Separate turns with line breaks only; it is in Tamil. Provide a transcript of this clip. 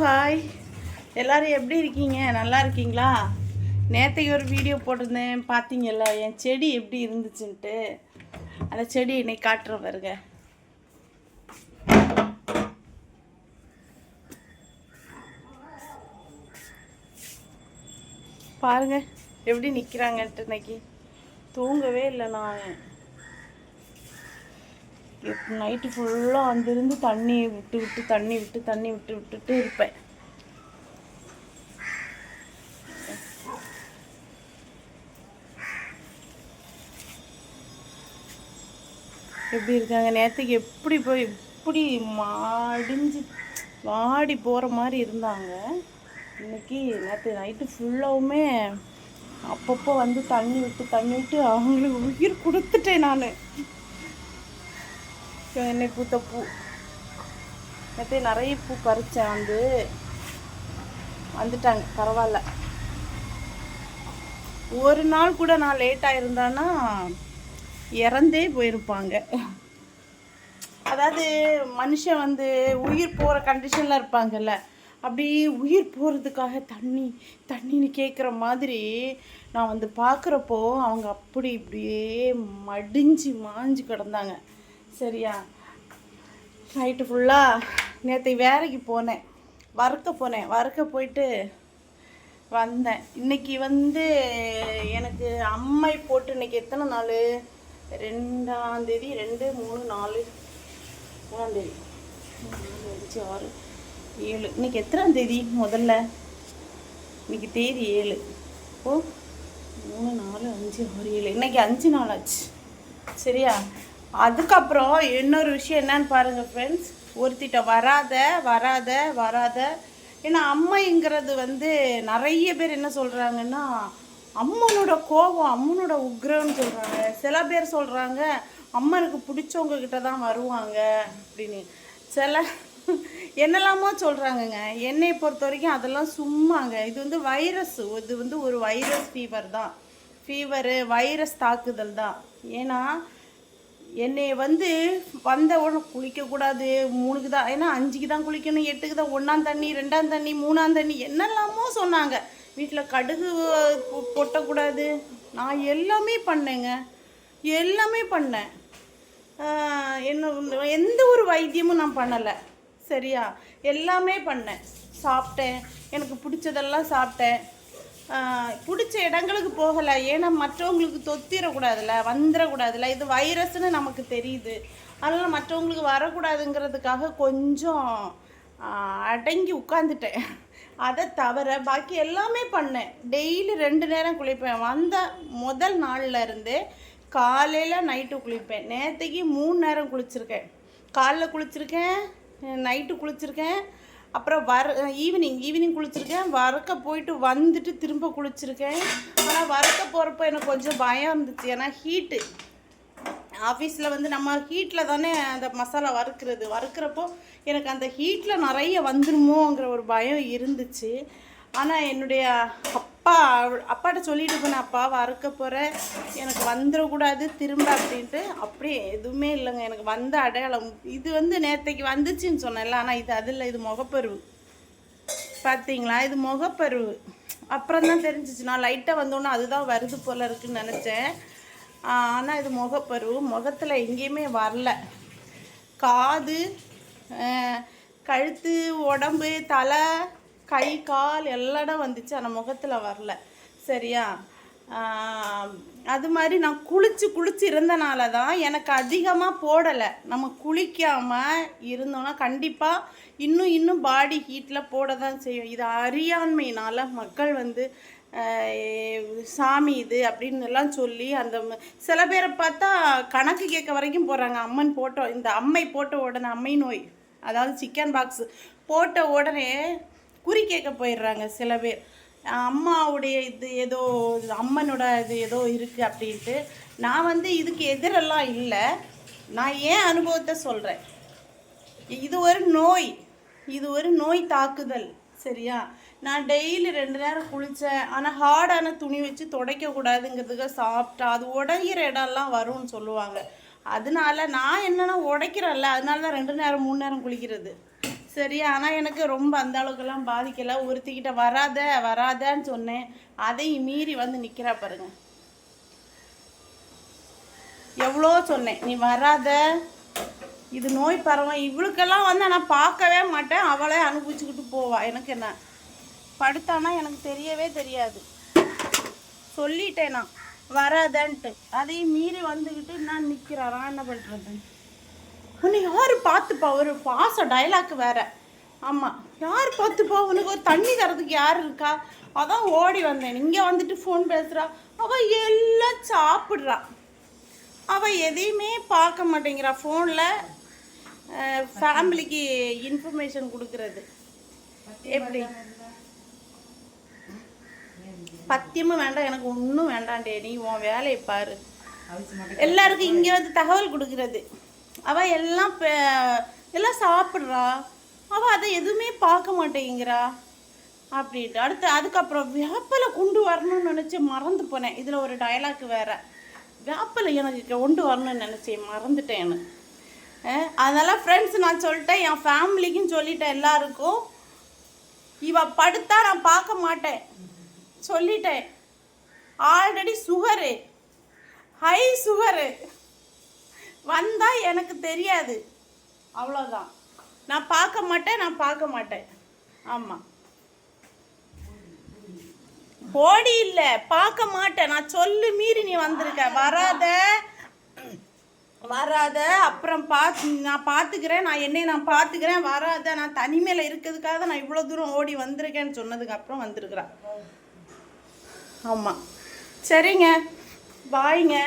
ஹாய் எல்லோரும் எப்படி இருக்கீங்க நல்லா இருக்கீங்களா நேற்றைக்கு ஒரு வீடியோ போட்டிருந்தேன் பார்த்தீங்கல்ல என் செடி எப்படி இருந்துச்சுன்ட்டு அந்த செடி இன்னைக்கு காட்டுற பாருங்க பாருங்க எப்படி நிற்கிறாங்கன்ட்டு இன்னைக்கு தூங்கவே இல்லை நான் நைட்டு ஃபுல்லாக அங்கிருந்து தண்ணி விட்டு விட்டு தண்ணி விட்டு தண்ணி விட்டு விட்டுட்டு இருப்பேன் எப்படி இருக்காங்க நேற்றுக்கு எப்படி போய் எப்படி மாடிஞ்சு வாடி போகிற மாதிரி இருந்தாங்க இன்றைக்கி நேற்று நைட்டு ஃபுல்லாகவுமே அப்பப்போ வந்து தண்ணி விட்டு தண்ணி விட்டு அவங்களுக்கு உயிர் கொடுத்துட்டேன் நான் என்னை பூத்த பூ நேற்று நிறைய பூ பறித்தேன் வந்து வந்துட்டாங்க பரவாயில்ல ஒரு நாள் கூட நான் லேட்டாக இருந்தேன்னா இறந்தே போயிருப்பாங்க அதாவது மனுஷன் வந்து உயிர் போகிற கண்டிஷனில் இருப்பாங்கல்ல அப்படி உயிர் போகிறதுக்காக தண்ணி தண்ணின்னு கேட்குற மாதிரி நான் வந்து பார்க்குறப்போ அவங்க அப்படி இப்படியே மடிஞ்சு மாஞ்சு கிடந்தாங்க சரியா நைட்டு ஃபுல்லாக நேற்று வேலைக்கு போனேன் வறுக்க போனேன் வறுக்க போயிட்டு வந்தேன் இன்னைக்கு வந்து எனக்கு அம்மை போட்டு இன்றைக்கி எத்தனை நாள் ரெண்டாந்தேதி ரெண்டு மூணு நாலு மூணாந்தேதி அஞ்சு ஆறு ஏழு இன்றைக்கி எத்தனாம் தேதி முதல்ல இன்றைக்கி தேதி ஏழு ஓ மூணு நாலு அஞ்சு ஆறு ஏழு இன்றைக்கி அஞ்சு நாள் ஆச்சு சரியா அதுக்கப்புறம் இன்னொரு விஷயம் என்னன்னு பாருங்கள் ஃப்ரெண்ட்ஸ் ஒருத்திட்ட வராத வராத வராத ஏன்னா அம்மைங்கிறது வந்து நிறைய பேர் என்ன சொல்கிறாங்கன்னா அம்மனோட கோபம் அம்மனோட உக்ரம்னு சொல்கிறாங்க சில பேர் சொல்கிறாங்க அம்மனுக்கு பிடிச்சவங்க கிட்ட தான் வருவாங்க அப்படின்னு சில என்னெல்லாமோ சொல்கிறாங்கங்க என்னை பொறுத்த வரைக்கும் அதெல்லாம் சும்மாங்க இது வந்து வைரஸ் இது வந்து ஒரு வைரஸ் ஃபீவர் தான் ஃபீவரு வைரஸ் தாக்குதல் தான் ஏன்னா என்னை வந்து வந்த உடனே குளிக்கக்கூடாது மூணுக்கு தான் ஏன்னா அஞ்சுக்கு தான் குளிக்கணும் எட்டுக்கு தான் ஒன்றாம் தண்ணி ரெண்டாம் தண்ணி மூணாம் தண்ணி என்னெல்லாமோ சொன்னாங்க வீட்டில் கடுகு கொட்டக்கூடாது நான் எல்லாமே பண்ணேங்க எல்லாமே பண்ணேன் என்ன எந்த ஒரு வைத்தியமும் நான் பண்ணலை சரியா எல்லாமே பண்ணேன் சாப்பிட்டேன் எனக்கு பிடிச்சதெல்லாம் சாப்பிட்டேன் பிடிச்ச இடங்களுக்கு போகலை ஏன்னா மற்றவங்களுக்கு தொத்திடக்கூடாதுல வந்துடக்கூடாதுல இது வைரஸ்னு நமக்கு தெரியுது அதனால் மற்றவங்களுக்கு வரக்கூடாதுங்கிறதுக்காக கொஞ்சம் அடங்கி உட்காந்துட்டேன் அதை தவிர பாக்கி எல்லாமே பண்ணேன் டெய்லி ரெண்டு நேரம் குளிப்பேன் வந்த முதல் நாளில் இருந்து காலையில் நைட்டு குளிப்பேன் நேற்றுக்கு மூணு நேரம் குளிச்சிருக்கேன் காலைல குளிச்சிருக்கேன் நைட்டு குளிச்சிருக்கேன் அப்புறம் வர ஈவினிங் ஈவினிங் குளிச்சிருக்கேன் வறுக்க போயிட்டு வந்துட்டு திரும்ப குளிச்சிருக்கேன் ஆனால் வறுக்க போகிறப்ப எனக்கு கொஞ்சம் பயம் இருந்துச்சு ஏன்னா ஹீட்டு ஆஃபீஸில் வந்து நம்ம ஹீட்டில் தானே அந்த மசாலா வறுக்கிறது வறுக்கிறப்போ எனக்கு அந்த ஹீட்டில் நிறைய வந்துருமோங்கிற ஒரு பயம் இருந்துச்சு ஆனால் என்னுடைய அப்பா அப்பாட்ட சொல்லிட்டு போனேன் அப்பா வறுக்க போகிற எனக்கு வந்துடக்கூடாது திரும்ப அப்படின்ட்டு அப்படியே எதுவுமே இல்லைங்க எனக்கு வந்த அடையாளம் இது வந்து நேற்றைக்கு வந்துச்சுன்னு சொன்னேன்ல ஆனால் இது அதில் இது முகப்பருவு பார்த்தீங்களா இது முகப்பருவு அப்புறம் தான் தெரிஞ்சிச்சு நான் லைட்டாக வந்தோன்னா அதுதான் வருது போல் இருக்குன்னு நினச்சேன் ஆனால் இது முகப்பருவு முகத்தில் எங்கேயுமே வரல காது கழுத்து உடம்பு தலை கை கால் எல்லாம் வந்துச்சு அந்த முகத்தில் வரல சரியா அது மாதிரி நான் குளிச்சு குளிச்சு இருந்தனால தான் எனக்கு அதிகமாக போடலை நம்ம குளிக்காமல் இருந்தோம்னா கண்டிப்பாக இன்னும் இன்னும் பாடி ஹீட்டில் போட தான் செய்யும் இது அறியாண்மையினால் மக்கள் வந்து சாமி இது அப்படின்னு எல்லாம் சொல்லி அந்த சில பேரை பார்த்தா கணக்கு கேட்க வரைக்கும் போகிறாங்க அம்மன் போட்டோ இந்த அம்மை போட்ட உடனே அம்மை நோய் அதாவது சிக்கன் பாக்ஸ் போட்ட உடனே குறி கேட்க போயிடுறாங்க சில பேர் அம்மாவுடைய இது ஏதோ அம்மனோட இது ஏதோ இருக்குது அப்படின்ட்டு நான் வந்து இதுக்கு எதிரெல்லாம் இல்லை நான் ஏன் அனுபவத்தை சொல்கிறேன் இது ஒரு நோய் இது ஒரு நோய் தாக்குதல் சரியா நான் டெய்லி ரெண்டு நேரம் குளித்தேன் ஆனால் ஹார்டான துணி வச்சு துடைக்கக்கூடாதுங்கிறதுக்கு சாப்பிட்டா அது உடைகிற இடம்லாம் வரும்னு சொல்லுவாங்க அதனால நான் என்னென்னா உடைக்கிறேன்ல அதனால தான் ரெண்டு நேரம் மூணு நேரம் குளிக்கிறது சரி ஆனால் எனக்கு ரொம்ப அந்த அளவுக்குலாம் பாதிக்கலை ஒருத்திக்கிட்ட வராத வராதன்னு சொன்னேன் அதையும் மீறி வந்து நிற்கிறா பாருங்க எவ்வளோ சொன்னேன் நீ வராத இது நோய் பரவம் இவளுக்கெல்லாம் வந்து நான் பார்க்கவே மாட்டேன் அவளே அனுபவிச்சுக்கிட்டு போவா எனக்கு என்ன படுத்தானா எனக்கு தெரியவே தெரியாது சொல்லிட்டேன் நான் வராதன்ட்டு அதையும் மீறி வந்துக்கிட்டு நான் நிற்கிறேன் நான் என்ன பண்ணுறது உன்னை யார் பார்த்துப்பா ஒரு பாச டைலாக் வேற ஆமாம் யார் பார்த்துப்பா உனக்கு ஒரு தண்ணி தரதுக்கு யார் இருக்கா அதான் ஓடி வந்தேன் இங்கே வந்துட்டு ஃபோன் பேசுகிறா அவள் எல்லாம் சாப்பிட்றா அவள் எதையுமே பார்க்க மாட்டேங்கிறா ஃபோனில் ஃபேமிலிக்கு இன்ஃபர்மேஷன் கொடுக்கறது எப்படி பத்தியமும் வேண்டாம் எனக்கு ஒன்றும் டே நீ உன் வேலையை பாரு எல்லாருக்கும் இங்கே வந்து தகவல் கொடுக்கறது அவள் எல்லாம் எல்லாம் சாப்பிட்றா அவள் அதை எதுவுமே பார்க்க மாட்டேங்கிறா அப்படின்ட்டு அடுத்து அதுக்கப்புறம் வேப்பலை கொண்டு வரணும்னு நினச்சி மறந்து போனேன் இதில் ஒரு டயலாக் வேறு வேப்பலை எனக்கு கொண்டு வரணும்னு நினச்சேன் மறந்துட்டேன் எனக்கு அதெல்லாம் ஃப்ரெண்ட்ஸ் நான் சொல்லிட்டேன் என் ஃபேமிலிக்கும் சொல்லிட்டேன் எல்லாருக்கும் இவ படுத்தா நான் பார்க்க மாட்டேன் சொல்லிட்டேன் ஆல்ரெடி சுகரு ஹை சுகரு வந்தால் எனக்கு தெரியாது அவ்வளோதான் நான் பார்க்க மாட்டேன் நான் பார்க்க மாட்டேன் ஆமாம் போடி இல்லை பார்க்க மாட்டேன் நான் சொல்லு மீறி நீ வந்திருக்க வராத வராத அப்புறம் பார்த்து நான் பார்த்துக்கிறேன் நான் என்னை நான் பார்த்துக்கிறேன் வராத நான் தனிமையில் இருக்கிறதுக்காக நான் இவ்வளோ தூரம் ஓடி வந்திருக்கேன்னு சொன்னதுக்கு அப்புறம் வந்திருக்கிறேன் ஆமாம் சரிங்க வாய்ங்க